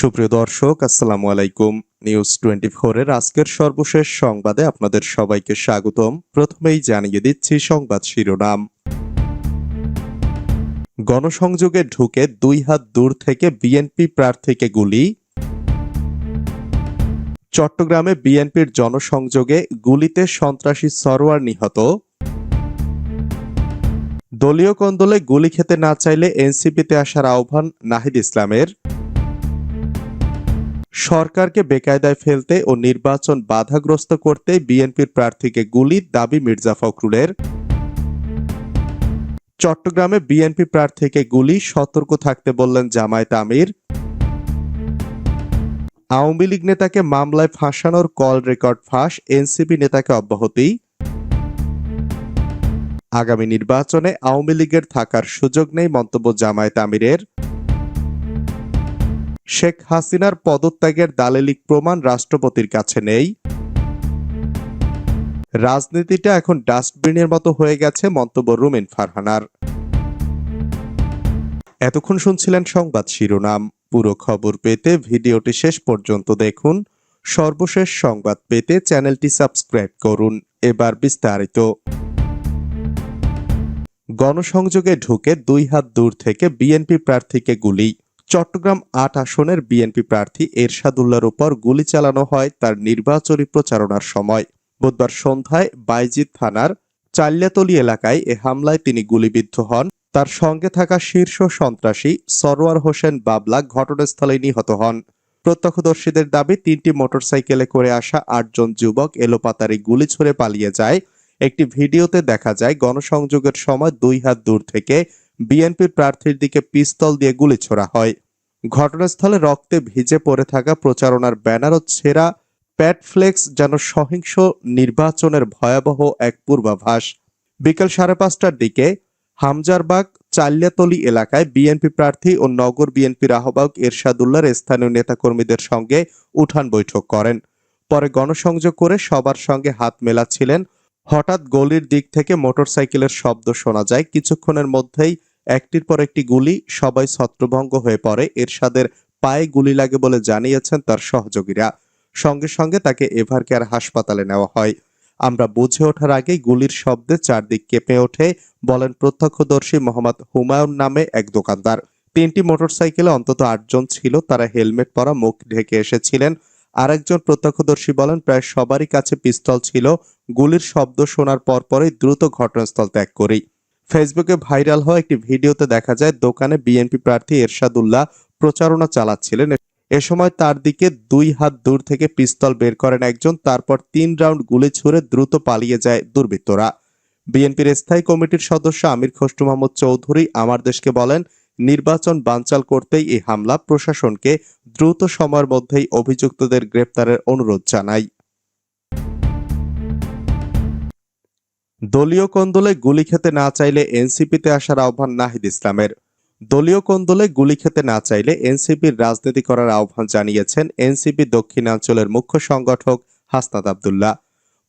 সুপ্রিয় দর্শক, আসসালামু আলাইকুম। নিউজ টোয়েন্টি এর আজকের সর্বশেষ সংবাদে আপনাদের সবাইকে স্বাগতম। প্রথমেই জানিয়ে দিচ্ছি সংবাদ শিরোনাম। গণসংযোগে ঢুকে দুই হাত দূর থেকে বিএনপি প্রার্থীকে গুলি। চট্টগ্রামে বিএনপির জনসংযোগে গুলিতে সন্ত্রাসী সরোয়ার নিহত। দলীয় কন্দলে গুলি খেতে না চাইলে এনসিপিতে আসার আহ্বান নাহিদ ইসলামের। সরকারকে বেকায়দায় ফেলতে ও নির্বাচন বাধাগ্রস্ত করতে বিএনপির প্রার্থীকে গুলি দাবি মির্জা ফখরুলের। চট্টগ্রামে বিএনপি প্রার্থীকে গুলি, সতর্ক থাকতে বললেন জামায়াত আমির। আওয়ামী লীগ নেতাকে মামলায় ফাঁসানোর কল রেকর্ড ফাঁস, এনসিপি নেতাকে অব্যাহতি। আগামী নির্বাচনে আওয়ামী লীগের থাকার সুযোগ নেই মন্তব্য জামায়াত আমিরের। শেখ হাসিনার পদত্যাগের দালিলিক প্রমাণ রাষ্ট্রপতির কাছে নেই। রাজনীতিটা এখন ডাস্টবিনের মতো হয়ে গেছে মন্তব্য রুমিন ফারহানার। এতক্ষণ শুনছিলেন সংবাদ শিরোনাম। পুরো খবর পেতে ভিডিওটি শেষ পর্যন্ত দেখুন। সর্বশেষ সংবাদ পেতে চ্যানেলটি সাবস্ক্রাইব করুন। এবার বিস্তারিত। গণসংযোগে ঢুকে দুই হাত দূর থেকে বিএনপি প্রার্থীকে গুলি। চট্টগ্রাম আট আসনের বিএনপি প্রার্থী এরশাদুল্লার উপর গুলি চালানো হয় তার নির্বাচনী প্রচারণার সময়। বুধবার সন্ধ্যায় বাইজিদ থানার চাল্যাতলি এলাকায় এ হামলায় তিনি গুলিবিদ্ধ হন। তার সঙ্গে থাকা শীর্ষ সন্ত্রাসী সরোয়ার হোসেন বাবলা ঘটনাস্থলে নিহত হন। প্রত্যক্ষদর্শীদের দাবি, তিনটি মোটরসাইকেলে করে আসা আটজন যুবক এলোপাতারি গুলি ছুড়ে পালিয়ে যায়। একটি ভিডিওতে দেখা যায়, গণসংযোগের সময় দুই হাত দূর থেকে বিএনপির প্রার্থীর দিকে পিস্তল দিয়ে গুলি ছোড়া হয়। ঘটনাস্থলে রক্তে ভিজে পড়ে থাকা প্রচারণার ব্যানার ও ছেঁড়া। প্যাটফ্লেক্স যেন সহিংস নির্বাচনের ভয়াবহ এক পূর্বাভাস। বিকেল সাড়ে পাঁচটার দিকে হামজারবাগ চাল্যাতলি এলাকায় বিএনপি প্রার্থী ও নগর বিএনপির আহ্বায়ক এরশাদুল্লাহর স্থানীয় নেতাকর্মীদের সঙ্গে উঠান বৈঠক করেন। পরে গণসংযোগ করে সবার সঙ্গে হাত মেলাচ্ছিলেন। হঠাৎ গলির দিক থেকে মোটরসাইকেলের শব্দ শোনা যায়। কিছুক্ষণের মধ্যেই একটির পর একটি গুলি, সবাই ছত্রভঙ্গ হয়ে পড়ে। এরশাদের পায়ে গুলি লাগে বলে জানিয়েছেন তার সহযোগীরা। সঙ্গে সঙ্গে তাকে এভার কেয়ার হাসপাতালে নেওয়া হয়। আমরা বুঝে ওঠার আগেই গুলির শব্দে চারদিক কেঁপে ওঠে, বলেন প্রত্যক্ষদর্শী মোহাম্মদ হুমায়ুন নামে এক দোকানদার। তিনটি মোটরসাইকেলে অন্তত আটজন ছিল, তারা হেলমেট পরা মুখ ঢেকে এসেছিলেন। আরেকজন প্রত্যক্ষদর্শী বলেন, প্রায় সবারই কাছে পিস্তল ছিল। গুলির শব্দ শোনার পরপরই দ্রুত ঘটনাস্থল ত্যাগ করি। ফেসবুকে ভাইরাল হওয়া একটি ভিডিওতে দেখা যায়, দোকানে বিএনপি প্রার্থী এরশাদুল্লাহ প্রচারণা চালাচ্ছিলেন। এ সময় তার দিকে দুই হাত দূর থেকে পিস্তল বের করেন একজন, তারপর তিন রাউন্ড গুলি ছুড়ে দ্রুত পালিয়ে যায় দুর্বৃত্তরা। বিএনপির স্থায়ী কমিটির সদস্য আমির খসরু মাহমুদ চৌধুরী আমার দেশকে বলেন, নির্বাচন বানচাল করতেই এই হামলা প্রশাসনকে দ্রুত সময়ের মধ্যেই অভিযুক্তদের গ্রেপ্তারের অনুরোধ জানায়। দলীয় কন্দলে গুলি খেতে না চাইলে এনসিপিতে আসার আহ্বান নাহিদ ইসলামের। দলীয় কন্দলে গুলি খেতে না চাইলে এনসিপির রাজনীতি করার আহ্বান জানিয়েছেন এনসিপি দক্ষিণাঞ্চলের মুখ্য সংগঠক হাসনাত আবদুল্লাহ।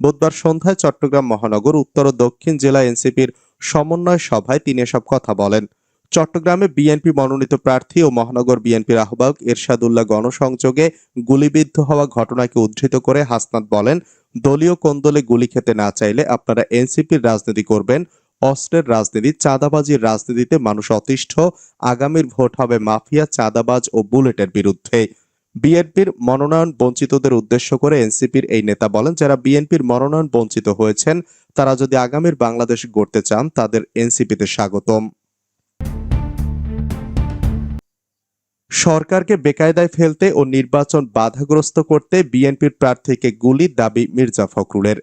বুধবার সন্ধ্যায় চট্টগ্রাম মহানগর উত্তর ও দক্ষিণ জেলা এনসিপির সমন্বয় সভায় তিনি এসব কথা বলেন। চট্টগ্রামে বিএনপি মনোনীত প্রার্থী ও মহানগর বিএনপির আহ্বায়ক এরশাদুল্লাহ গণসংযোগে গুলিবিদ্ধ হওয়া ঘটনাকে উদ্ধৃত করে হাসনাত বলেন দলীয় কোন্দলে গুলি খেতে না চাইলে আপনারা এনসিপির রাজনীতি করবেন অস্ত্রের রাজনীতি, চাঁদাবাজির রাজনীতিতে মানুষ অতিষ্ঠ, আগামীর ভোট হবে মাফিয়া, চাঁদাবাজ ও বুলেটের বিরুদ্ধে। বিএনপির মনোনয়ন বঞ্চিতদের উদ্দেশ্য করে এনসিপির এই নেতা বলেন, যারা বিএনপির মনোনয়ন বঞ্চিত হয়েছেন, তারা যদি আগামীর বাংলাদেশ গড়তে চান, তাদের এনসিপিতে স্বাগতম। সরকারকে বেকায়দায় ফেলতে ও নির্বাচন বাধাগ্রস্ত করতে বিএনপির প্রার্থীকে গুলির দাবি মির্জা ফখরুলের।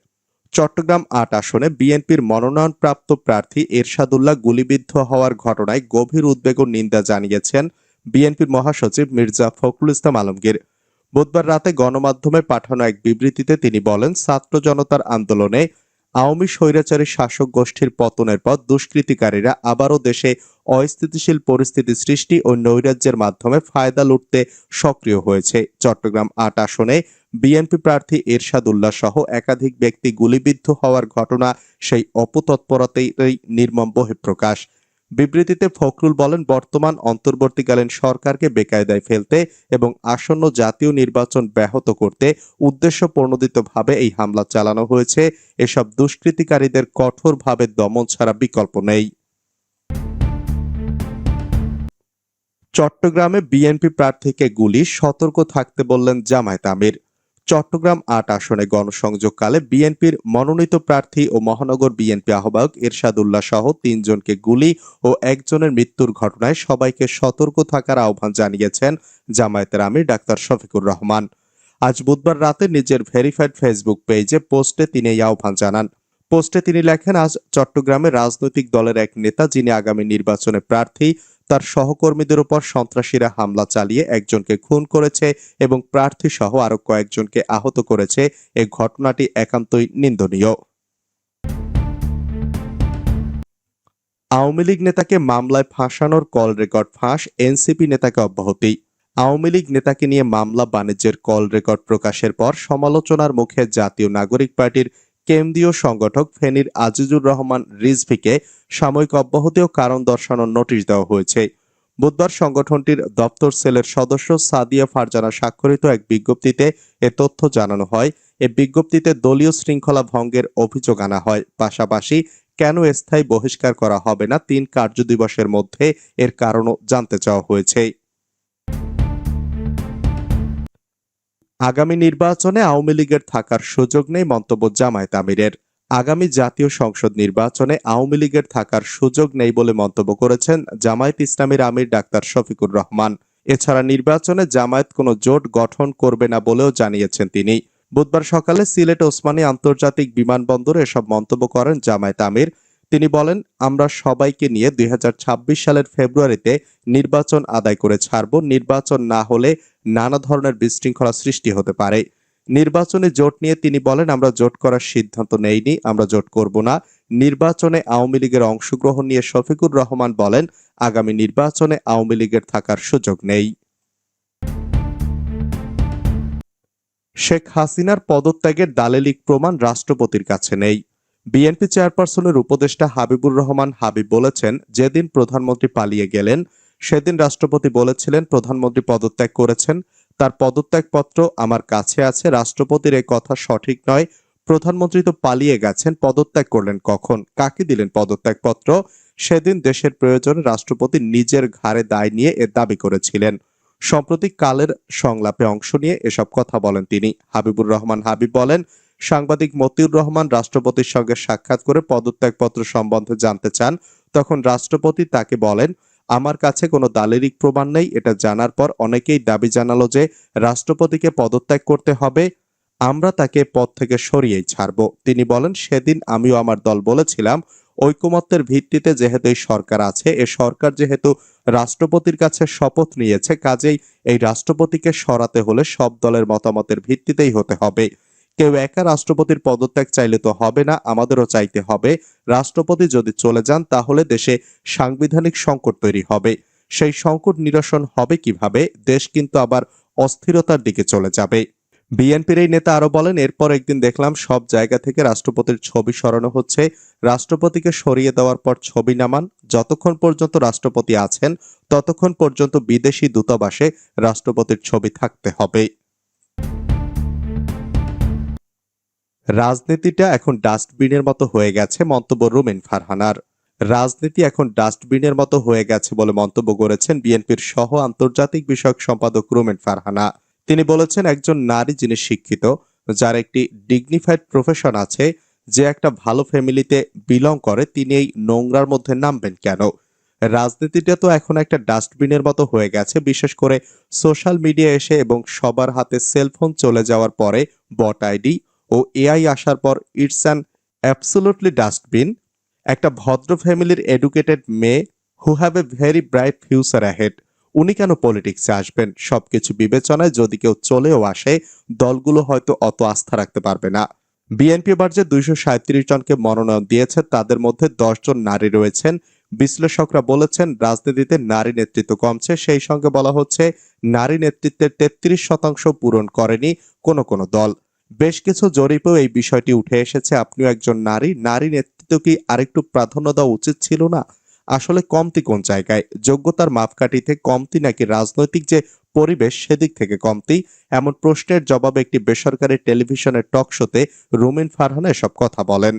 চট্টগ্রাম আট আসনে বিএনপির মনোনয়নপ্রাপ্ত প্রার্থী এরশাদুল্লাহ গুলিবিদ্ধ হওয়ার ঘটনায় গভীর উদ্বেগ ও নিন্দা জানিয়েছেন বিএনপির মহাসচিব মির্জা ফখরুল ইসলাম আলমগীর। বুধবার রাতে গণমাধ্যমে পাঠানো এক বিবৃতিতে তিনি বলেন, ছাত্র জনতার আন্দোলনে আওয়ামী স্বৈরাচারী শাসক গোষ্ঠীর পতনের পর দুষ্কৃতিকারীরা আবারও দেশে অস্থিতিশীল পরিস্থিতি সৃষ্টি ও নৈরাজ্যের মাধ্যমে ফায়দা লুটতে সক্রিয় হয়েছে। চট্টগ্রাম আট আসনে বিএনপি প্রার্থী এরশাদুল্লাহ সহ একাধিক ব্যক্তি গুলিবিদ্ধ হওয়ার ঘটনা সেই অপতৎপরতেই নির্মম বহিঃপ্রকাশ। বিবৃতিতে ফখরুল বলেন, বর্তমান অন্তর্বর্তীকালীন সরকারকে বেকায়দায় ফেলতে এবং আসন্ন জাতীয় নির্বাচন ব্যাহত করতে উদ্দেশ্য প্রণোদিতভাবে এই হামলা চালানো হয়েছে। এসব দুষ্কৃতিকারীদের কঠোরভাবে দমন ছাড়া বিকল্প নেই। চট্টগ্রামে বিএনপি প্রার্থীকে গুলি, সতর্ক থাকতে বললেন জামায়াত আমির। চট্টগ্রাম আট আসনে গণসংযোগকালে বিএনপির মনোনীত প্রার্থী ও মহানগর বিএনপি আহ্বায়ক এরশাদুল্লাহ সহ তিনজনকে গুলি ও একজনের মৃত্যুর ঘটনায় সবাইকে সতর্ক থাকার আহ্বান জানিয়েছেন জামায়াতের আমির ডাক্তার শফিকুর রহমান। আজ বুধবার রাতে নিজের ভেরিফাইড ফেসবুক পেজে পোস্টে তিনি এই আহ্বান জানান। পোস্টে তিনি লেখেন, আজ চট্টগ্রামে রাজনৈতিক দলের এক নেতা যিনি আগামী নির্বাচনে প্রার্থী তার সহকর্মীদের উপর সন্ত্রাসীরা হামলা চালিয়ে একজনকে খুন করেছে এবং প্রার্থী সহ আরও কয়েকজনকে আহত করেছে। এ ঘটনাটি একান্তই নিন্দনীয়। আওয়ামী লীগ নেতাকে মামলায় ফাঁসানোর কল রেকর্ড ফাঁস, এনসিপি নেতাকে অব্যাহতি। আওয়ামী লীগ নেতাকে নিয়ে মামলা বাণিজ্যের কল রেকর্ড প্রকাশের পর সমালোচনার মুখে জাতীয় নাগরিক পার্টির কেন্দ্রীয় সংগঠক ফেনীর আজিজুর রহমান রিজভিকে সাময়িক অব্যাহতি ও কারণ দর্শানোর নোটিশ দেওয়া হয়েছে। বুধবার সংগঠনটির দপ্তর সেলের সদস্য সাদিয়া ফারজানা স্বাক্ষরিত এক বিজ্ঞপ্তিতে এ তথ্য জানানো হয়। এ বিজ্ঞপ্তিতে দলীয় শৃঙ্খলা ভঙ্গের অভিযোগ আনা হয়। পাশাপাশি কেন স্থায়ী বহিষ্কার করা হবে না তিন কার্যদিবসের মধ্যে এর কারণও জানতে চাওয়া হয়েছে। আগামী নির্বাচনে আওয়ামী লীগের থাকার সুযোগ নেই মন্তব্য জামায়াত আমিরের। আগামী জাতীয় সংসদ নির্বাচনে আওয়ামী লীগের থাকার সুযোগ নেই বলে মন্তব্য করেছেন জামায়াত ইসলামীর আমির ডাক্তার শফিকুর রহমান। এছাড়া নির্বাচনে জামায়াত কোনো জোট গঠন করবে না বলেও জানিয়েছেন তিনি। বুধবার সকালে সিলেট ওসমানী আন্তর্জাতিক বিমানবন্দরে এসব মন্তব্য করেন জামায়াত আমির। তিনি বলেন, আমরা সবাইকে নিয়ে দুই হাজার ছাব্বিশ সালের ফেব্রুয়ারিতে নির্বাচন আদায় করে ছাড়ব। নির্বাচন না হলে নানা ধরনের বিশৃঙ্খলা সৃষ্টি হতে পারে। নির্বাচনে জোট নিয়ে তিনি বলেন, আমরা জোট করার সিদ্ধান্ত নেইনি, আমরা জোট করব না। নির্বাচনে আওয়ামী লীগের অংশগ্রহণ নিয়ে শফিকুর রহমান বলেন, আগামী নির্বাচনে আওয়ামী লীগের থাকার সুযোগ নেই। শেখ হাসিনার পদত্যাগের দালেলিক প্রমাণ রাষ্ট্রপতির কাছে নেই। বিএনপি চেয়ারপারসনের উপদেষ্টা হাবিবুর রহমান হাবিব বলেছেন, যেদিন প্রধানমন্ত্রী পালিয়ে গেলেন, সেদিন রাষ্ট্রপতি বলেছিলেন, প্রধানমন্ত্রী পদত্যাগ করেছেন। তার পদত্যাগপত্র আমার কাছে আছে। রাষ্ট্রপতির এই কথা সঠিক নয়। প্রধানমন্ত্রী তো পালিয়ে গেছেন, পদত্যাগ করলেন কখন? কাকে দিলেন পদত্যাগপত্র? সেদিন দেশের প্রয়োজনে, রাষ্ট্রপতি নিজের ঘাড়ে দায় নিয়ে এ দাবি করেছিলেন। সম্প্রতি কালের সংলাপে অংশ নিয়ে এসব কথা বলেন তিনি। হাবিবুর রহমান হাবিব বলেন সাংবাদিক মতিউর রহমান রাষ্ট্রপতির সঙ্গে সাক্ষাৎ করে পদত্যাগপত্র সম্বন্ধে জানতে চান, তখন রাষ্ট্রপতি তাকে বলেন, আমার কাছে কোনো দালেরিক প্রমাণ নেই, এটা জানার পর অনেকেই দাবি জানালো যে রাষ্ট্রপতিকে পদত্যাগ করতে হবে, আমরা তাকে পদ থেকে সরিয়েই ছাড়ব। তিনি বলেন, সেদিন আমিও আমার দল বলেছিলাম, ঐকমত্যের ভিত্তিতে যেহেতু এই সরকার আছে, এ সরকার যেহেতু রাষ্ট্রপতির কাছে শপথ নিয়েছে, কাজেই এই রাষ্ট্রপতিকে সরাতে হলে সব দলের মতামতের ভিত্তিতেই হতে হবে। কেউ একা রাষ্ট্রপতির পদত্যাগ চাইলে তো হবে না, আমাদেরও চাইতে হবে। রাষ্ট্রপতি যদি চলে যান, তাহলে দেশে সাংবিধানিক সংকট তৈরি হবে। সেই সংকট নিরসন হবে কীভাবে? দেশ কিন্তু আবার অস্থিরতার দিকে চলে যাবে। বিএনপির এই নেতা আরও বলেন, এরপর একদিন দেখলাম সব জায়গা থেকে রাষ্ট্রপতির ছবি সরানো হচ্ছে। রাষ্ট্রপতিকে সরিয়ে দেওয়ার পর ছবি নামান। যতক্ষণ পর্যন্ত রাষ্ট্রপতি আছেন, ততক্ষণ পর্যন্ত বিদেশি দূতাবাসে রাষ্ট্রপতির ছবি থাকতে হবে। রাজনীতিটা এখন ডাস্টবিনের মতো হয়ে গেছে মন্তব্য রুমেন ফারহানার। রাজনীতি এখন ডাস্টবিনের মতো হয়ে গেছে বলে মন্তব্য করেছেন বিএনপির সহ আন্তর্জাতিক বিষয়ক সম্পাদক রুমেন ফারহানা। তিনি বলেছেন, একজন নারী যিনি শিক্ষিত, যার একটি ডিগনিফাইড প্রফেশন আছে, যে একটা ভালো ফ্যামিলিতে বিলং করে, তিনি এই নোংরার মধ্যে নামবেন কেন? রাজনীতিটা তো এখন একটা ডাস্টবিনের মতো হয়ে গেছে, বিশেষ করে সোশ্যাল মিডিয়া এসে এবং সবার হাতে সেলফোন চলে যাওয়ার পরে বট আইডি ও এআই আসার পর ইটস অ্যান অ্যাবসোলুটলি ডাস্টবিন, একটা ভদ্র ফ্যামিলির এডুকেটেড মেয়ে who have a very bright future ahead. উনি কেন পলিটিক্সে আসবেন? সবকিছু বিবেচনায় যদি কেউ চলেও আসে, দলগুলো হয়তো অত আস্থা রাখতে পারবে না। বিএনপি এবার যে দুইশো সাঁত্রিশ জনকে মনোনয়ন দিয়েছে, তাদের মধ্যে দশ জন নারী রয়েছেন। বিশ্লেষকরা বলেছেন, রাজনীতিতে নারী নেতৃত্ব কমছে। সেই সঙ্গে বলা হচ্ছে, নারী নেতৃত্বের তেত্রিশ শতাংশ পূরণ করেনি কোনো কোনো দল। বেশ কিছু জরিপেও এই বিষয়টি উঠে এসেছে। আপনিও একজন নারী। নারী নেতৃত্ব কি আরেকটু প্রাধান্য দেওয়া উচিত ছিল না? আসলে কমতি কোন জায়গায়? যোগ্যতার মাপকাঠিতে কমতি নাকি রাজনৈতিক যে পরিবেশ সেদিক থেকে কমতি? এমন প্রশ্নের জবাবে একটি বেসরকারি টেলিভিশনের টক শোতে রুমিন ফারহানা এসব কথা বলেন।